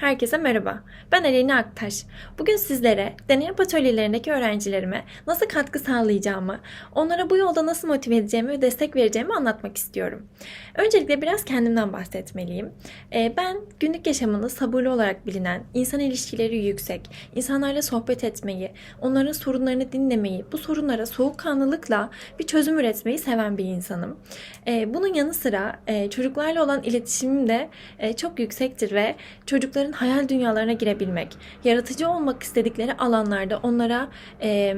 Herkese merhaba. Ben Aleyna Aktaş. Bugün sizlere deney atölyelerindeki öğrencilerime nasıl katkı sağlayacağımı, onlara bu yolda nasıl motive edeceğimi ve destek vereceğimi anlatmak istiyorum. Öncelikle biraz kendimden bahsetmeliyim. Ee, Ben günlük yaşamında sabırlı olarak bilinen, insan ilişkileri yüksek, insanlarla sohbet etmeyi, onların sorunlarını dinlemeyi, bu sorunlara soğukkanlılıkla bir çözüm üretmeyi seven bir insanım. Ee, Bunun yanı sıra e, çocuklarla olan iletişimim de e, çok yüksektir ve çocukların hayal dünyalarına girebilmek, yaratıcı olmak istedikleri alanlarda onlara e,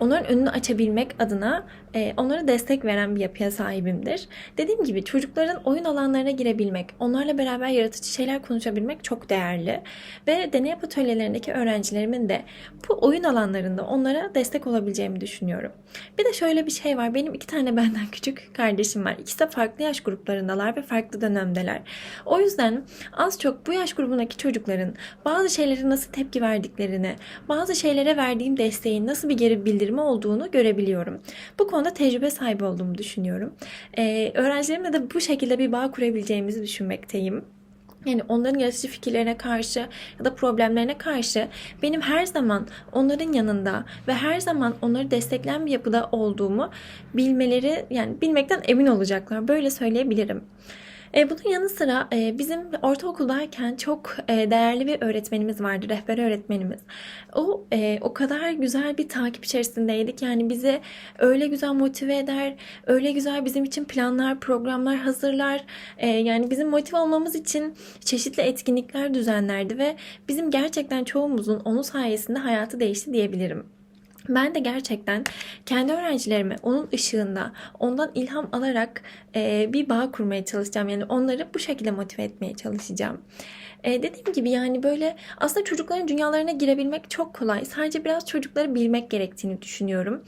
onların önünü açabilmek adına e, onlara destek veren bir yapıya sahibimdir. Dediğim gibi çocukların oyun alanlarına girebilmek, onlarla beraber yaratıcı şeyler konuşabilmek çok değerli ve deney atölyelerindeki öğrencilerimin de bu oyun alanlarında onlara destek olabileceğimi düşünüyorum. Bir de şöyle bir şey var. Benim iki tane benden küçük kardeşim var. İkisi de farklı yaş gruplarındalar ve farklı dönemdeler. O yüzden az çok bu yaş grubundaki çocukların bazı şeylere nasıl tepki verdiklerini, bazı şeylere verdiğim desteğin nasıl bir geri bildirimi olduğunu görebiliyorum. Bu konuda tecrübe sahibi olduğumu düşünüyorum. Ee, öğrencilerimle de bu şekilde bir bağ kurabileceğimizi düşünmekteyim. Yani onların yaratıcı fikirlerine karşı ya da problemlerine karşı benim her zaman onların yanında ve her zaman onları destekleyen bir yapıda olduğumu bilmeleri yani bilmekten emin olacaklar. Böyle söyleyebilirim. E, bunun yanı sıra e, bizim ortaokuldayken çok e, değerli bir öğretmenimiz vardı, rehber öğretmenimiz. O e, o kadar güzel bir takip içerisindeydik. Yani bizi öyle güzel motive eder, öyle güzel bizim için planlar, programlar hazırlar. E, yani bizim motive olmamız için çeşitli etkinlikler düzenlerdi ve bizim gerçekten çoğumuzun onun sayesinde hayatı değişti diyebilirim. Ben de gerçekten kendi öğrencilerime onun ışığında, ondan ilham alarak e, bir bağ kurmaya çalışacağım. Yani onları bu şekilde motive etmeye çalışacağım. E, dediğim gibi yani böyle aslında çocukların dünyalarına girebilmek çok kolay. Sadece biraz çocukları bilmek gerektiğini düşünüyorum.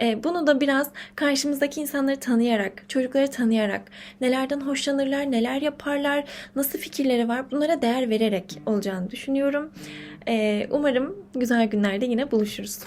E, bunu da biraz karşımızdaki insanları tanıyarak, çocukları tanıyarak, nelerden hoşlanırlar, neler yaparlar, nasıl fikirleri var bunlara değer vererek olacağını düşünüyorum. E, umarım güzel günlerde yine buluşuruz.